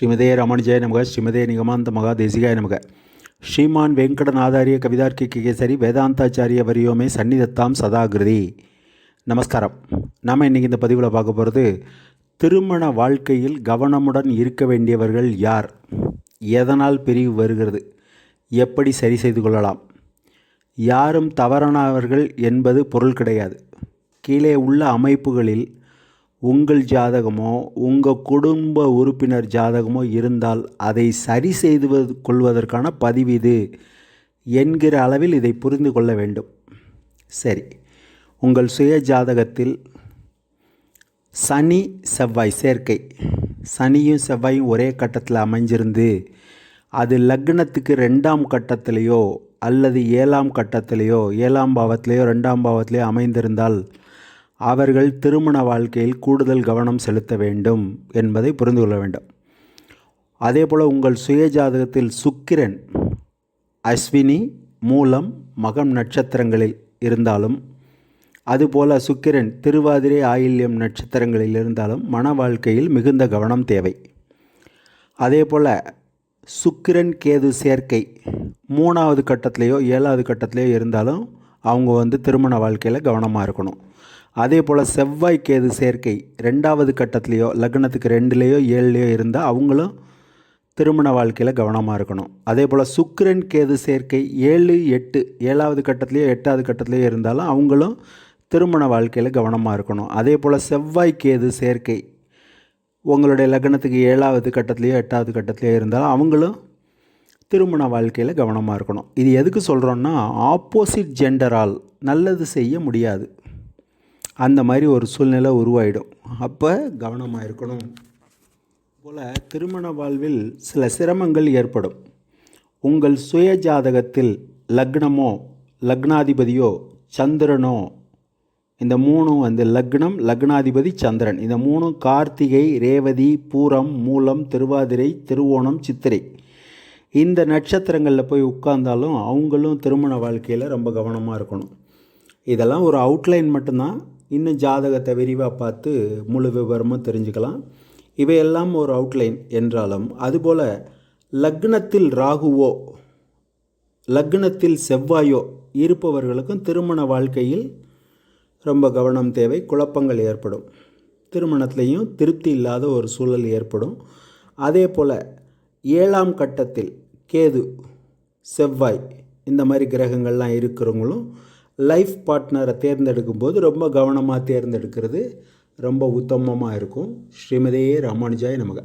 ஸ்ரீமதே ராமானுஜாய நமக ஸ்ரீமதே நிகமாந்த மகா தேசிகாய நமக. ஸ்ரீமான் வெங்கடநாதாரிய கவிதார்க்கி கேசரி வேதாந்தாச்சாரிய வரியோமே சந்நிதத்தாம் சதாகிருதி. நமஸ்காரம். நாம் இன்றைக்கி இந்த பதிவில் பார்க்க போகிறது திருமண வாழ்க்கையில் கவனமுடன் இருக்க வேண்டியவர்கள் யார்? எதனால் பிரிவு வருகிறது? எப்படி சரி செய்து கொள்ளலாம்? யாரும் தவறானவர்கள் என்பது பொருள் கிடையாது. கீழே உள்ள அமைப்புகளில் உங்கள் ஜாதகமோ உங்கள் குடும்ப உறுப்பினர் ஜாதகமோ இருந்தால் அதை சரி செய்து கொள்வதற்கான பதிவு இது என்கிற அளவில் இதை புரிந்து கொள்ள வேண்டும். சரி. உங்கள் சுய ஜாதகத்தில் சனி செவ்வாய் சேர்க்கை. சனியும் செவ்வாயும் ஒரே கட்டத்தில் அமைஞ்சிருந்து அது லக்னத்துக்கு ரெண்டாம் கட்டத்திலேயோ அல்லது ஏழாம் கட்டத்திலேயோ ஏழாம் பாவத்திலேயோ ரெண்டாம் பாவத்திலேயோ அமைந்திருந்தால் அவர்கள் திருமண வாழ்க்கையில் கூடுதல் கவனம் செலுத்த வேண்டும் என்பதை புரிந்து கொள்ள வேண்டும். அதே போல் உங்கள் சுய ஜாதகத்தில் சுக்கிரன் அஸ்வினி மூலம் மகம் நட்சத்திரங்களில் இருந்தாலும் அதுபோல சுக்கிரன் திருவாதிரை ஆயில்யம் நட்சத்திரங்களில் இருந்தாலும் மன வாழ்க்கையில் மிகுந்த கவனம் தேவை. அதே போல் சுக்கிரன் கேது சேர்க்கை மூணாவது கட்டத்திலேயோ ஏழாவது கட்டத்திலேயோ இருந்தாலும் அவங்க வந்து திருமண வாழ்க்கையில் கவனமாக இருக்கணும். அதே போல் செவ்வாய் கேது சேர்க்கை ரெண்டாவது கட்டத்துலேயோ லக்னத்துக்கு ரெண்டுலேயோ ஏழுலேயோ இருந்தால் அவங்களும் திருமண வாழ்க்கையில் கவனமாக இருக்கணும். அதே போல் சுக்கிரன் கேது சேர்க்கை ஏழு எட்டு ஏழாவது கட்டத்துலேயோ எட்டாவது கட்டத்துலேயோ இருந்தாலும் அவங்களும் திருமண வாழ்க்கையில் கவனமாக இருக்கணும். அதே போல் செவ்வாய் கேது சேர்க்கை உங்களுடைய லக்னத்துக்கு ஏழாவது கட்டத்துலேயோ எட்டாவது கட்டத்துலேயோ இருந்தாலும் அவங்களும் திருமண வாழ்க்கையில் கவனமாக இருக்கணும். இது எதுக்கு சொல்கிறோன்னா ஆப்போசிட் ஜெண்டரால் நல்லது செய்ய முடியாது. அந்த மாதிரி ஒரு சூழ்நிலை உருவாயிடும். அப்போ கவனமாக இருக்கணும். போல் திருமண வாழ்வில் சில சிரமங்கள் ஏற்படும். உங்கள் சுய ஜாதகத்தில் லக்னமோ லக்னாதிபதியோ சந்திரனோ இந்த மூணும் வந்து லக்னம் லக்னாதிபதி சந்திரன். இந்த மூணும் கார்த்திகை ரேவதி பூரம் மூலம் திருவாதிரை திருவோணம் சித்திரை. இந்த நட்சத்திரங்களில் போய் உட்கார்ந்தாலும் அவங்களும் திருமண வாழ்க்கையில் ரொம்ப கவனமாக இருக்கணும். இதெல்லாம் ஒரு அவுட்லைன் மட்டும்தான். இன்னும் ஜாதகத்தை விரிவாக பார்த்து முழு விவரமும் தெரிஞ்சுக்கலாம். இவையெல்லாம் ஒரு அவுட்லைன் என்றாலும் அதுபோல் லக்னத்தில் ராகுவோ லக்னத்தில் செவ்வாயோ இருப்பவர்களுக்கும் திருமண வாழ்க்கையில் ரொம்ப கவனம் தேவை குழப்பங்கள் ஏற்படும். திருமணத்திலையும் திருப்தி இல்லாத ஒரு சூழல் ஏற்படும். அதே போல் ஏழாம் கட்டத்தில் கேது செவ்வாய் இந்த மாதிரி கிரகங்கள்லாம் இருக்கிறவங்களும் லைஃப் பார்ட்னரை தேர்ந்தெடுக்கும் போது ரொம்ப கவனமாக தேர்ந்தெடுக்கிறது ரொம்ப உத்தமமாக இருக்கும். ஸ்ரீமதியே ராமானுஜாய் நமக.